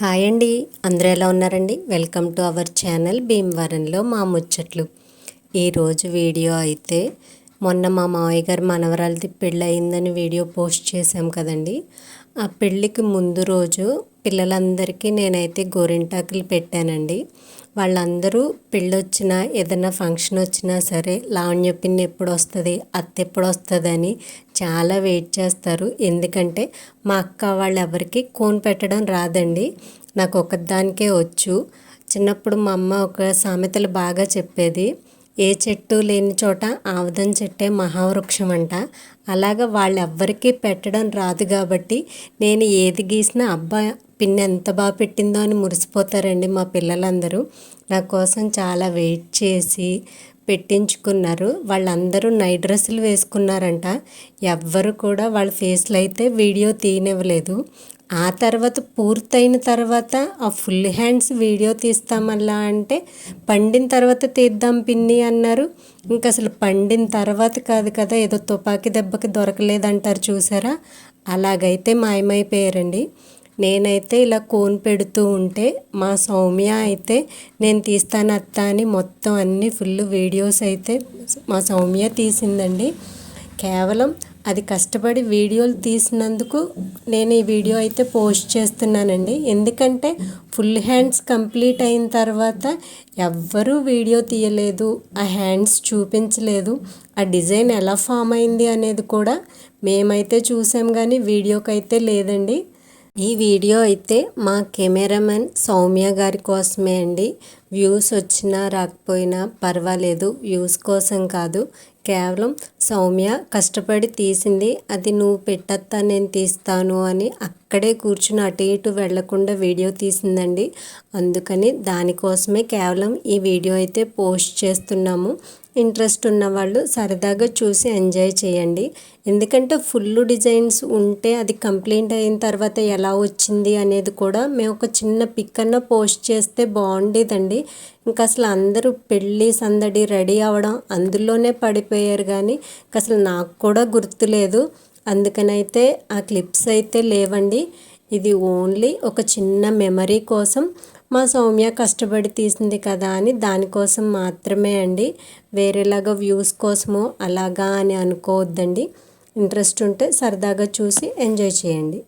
Hi అండి. అందరూ ఎలా ఉన్నారండి? వెల్కమ్ టు అవర్ ఛానల్ భీమవరంలో మా ముచ్చట్లు. ఈరోజు వీడియో అయితే మొన్న మా మావయ్య గారు మనవరాలది పెళ్ళి అయిందని వీడియో పోస్ట్ చేశాం కదండి. ఆ పెళ్ళికి ముందు రోజు పిల్లలందరికీ నేనైతే గోరింటాకులు పెట్టానండి. వాళ్ళందరూ పెళ్ళొచ్చిన ఏదైనా ఫంక్షన్ వచ్చినా సరే లావణ్య పిన్ని ఎప్పుడు వస్తుంది అత్త ఎప్పుడు వస్తుందని చాలా వెయిట్ చేస్తారు. ఎందుకంటే మా అక్క వాళ్ళు ఎవరికి కోన్ పెట్టడం రాదండి. నాకు ఒకదానికే వచ్చు. చిన్నప్పుడు మా అమ్మ ఒక సామెతలు బాగా చెప్పేది ఏ చెట్టు లేని చోట ఆముదం చెట్టే మహావృక్షం అంట అలాగ వాళ్ళెవ్వరికీ పెట్టడం రాదు కాబట్టి నేను ఏది గీసినా అబ్బా పిన్ని ఎంత బాగా పెట్టిందో అని మురిసిపోతారండి మా పిల్లలందరూ. నా కోసం చాలా వెయిట్ చేసి పెట్టించుకున్నారు. వాళ్ళందరూ నైట్ డ్రెస్సులు వేసుకున్నారంట. ఎవ్వరు కూడా వాళ్ళ ఫేస్లు అయితే వీడియో తీయనివ్వలేదు. ఆ తర్వాత పూర్తయిన తర్వాత ఆ ఫుల్ హ్యాండ్స్ వీడియో తీస్తామల్లా అంటే పండిన తర్వాత తీద్దాం పిన్ని అన్నారు. ఇంకా అసలు పండిన తర్వాత కాదు కదా ఏదో తుపాకీ దెబ్బకి దొరకలేదంటారు చూసారా? అలాగైతే మాయమైపోయారండి. నేనైతే ఇలా కోన్ పెడుతూ ఉంటే మా సౌమ్య అయితే నేను తీస్తాను అత్త అని మొత్తం అన్ని ఫుల్ వీడియోస్ అయితే మా సౌమ్య తీసిందండి. కేవలం అది కష్టపడి వీడియోలు తీసినందుకు నేను ఈ వీడియో అయితే పోస్ట్ చేస్తున్నానండి. ఎందుకంటే ఫుల్ హ్యాండ్స్ కంప్లీట్ అయిన తర్వాత ఎవ్వరూ వీడియో తీయలేదు ఆ హ్యాండ్స్ చూపించలేదు ఆ డిజైన్ ఎలా ఫామ్ అయింది అనేది కూడా మేమైతే చూసాం కానీ వీడియోకైతే లేదండి. ఈ వీడియో అయితే మా కెమెరామెన్ సౌమ్య గారి కోసమే అండి. వ్యూస్ వచ్చినా రాకపోయినా పర్వాలేదు. వ్యూస్ కోసం కాదు. కేవలం సౌమ్య కష్టపడి తీసింది. అది నువ్వు పెట్టత్తా నేను తీస్తాను అని అక్కడే కూర్చుని అటు ఇటు వెళ్ళకుండా వీడియో తీసిందండి. అందుకని దానికోసమే కేవలం ఈ వీడియో అయితే పోస్ట్ చేస్తున్నాము. ఇంట్రెస్ట్ ఉన్న వాళ్ళు సరదాగా చూసి ఎంజాయ్ చేయండి. ఎందుకంటే ఫుల్ డిజైన్స్ ఉంటే అది కంప్లీట్ అయిన తర్వాత ఎలా వచ్చింది అనేది కూడా మేము ఒక చిన్న పిక్ అన్న పోస్ట్ చేస్తే బాగుండేదండి. ఇంకా అసలు అందరూ పెళ్ళి సందడి రెడీ అవ్వడం అందులోనే పడిపోయారు కానీ అసలు నాకు కూడా గుర్తులేదు. అందుకనైతే ఆ క్లిప్స్ అయితే లేవండి. ఇది ఓన్లీ ఒక చిన్న మెమరీ కోసం. మా సౌమ్య కష్టపడి తీసింది కదా అని దానికోసం మాత్రమే అండి. వేరేలాగా వ్యూస్ కోసమో అలాగా అని అనుకోవద్దండి. ఇంట్రెస్ట్ ఉంటే సరదాగా చూసి ఎంజాయ్ చేయండి.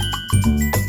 Música